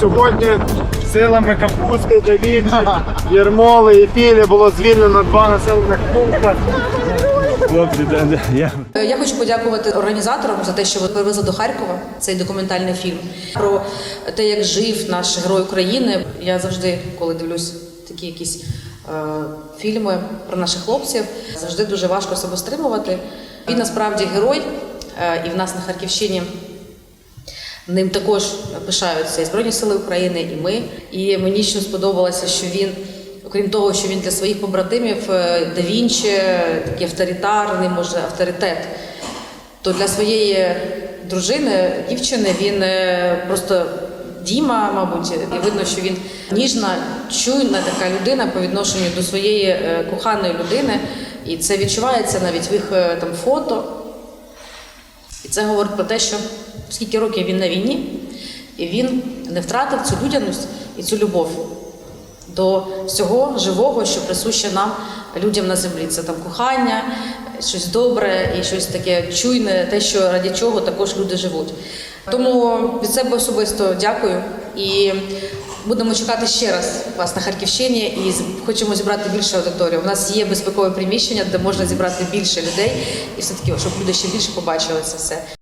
Сьогодні силами Капустки, Давідчі, Єрмоли і Пілі було звільнено два населених пункти. Е, Я хочу подякувати організаторам за те, що ви привезли до Харкова цей документальний фільм про те, як жив наш герой України. Я завжди, коли дивлюсь такі якісь е, фільми про наших хлопців, завжди дуже важко себе стримувати. Він насправді герой, е, і в нас на Харківщині Ним також пишаються і Збройні Сили України, і ми. І мені ще сподобалося, що він, окрім того, що він для своїх побратимів е, да Вінчі, такий авторитарний, може, авторитет, то для своєї дружини, дівчини, він е, просто Діма, мабуть, і видно, що він ніжна, чуйна така людина по відношенню до своєї е, коханої людини. І це відчувається навіть в їх там фото. І це говорить про те, що скільки років він на війні, і він не втратив цю людяність і цю любов до всього живого, що присуще нам, людям на землі. Це там кохання, щось добре і щось таке чуйне, те, що раді чого також люди живуть. Тому від себе особисто дякую і будемо чекати ще раз вас на Харківщині і хочемо зібрати більше аудиторію. У нас є безпекове приміщення, де можна зібрати більше людей, і все таки, щоб люди ще більше побачили це все.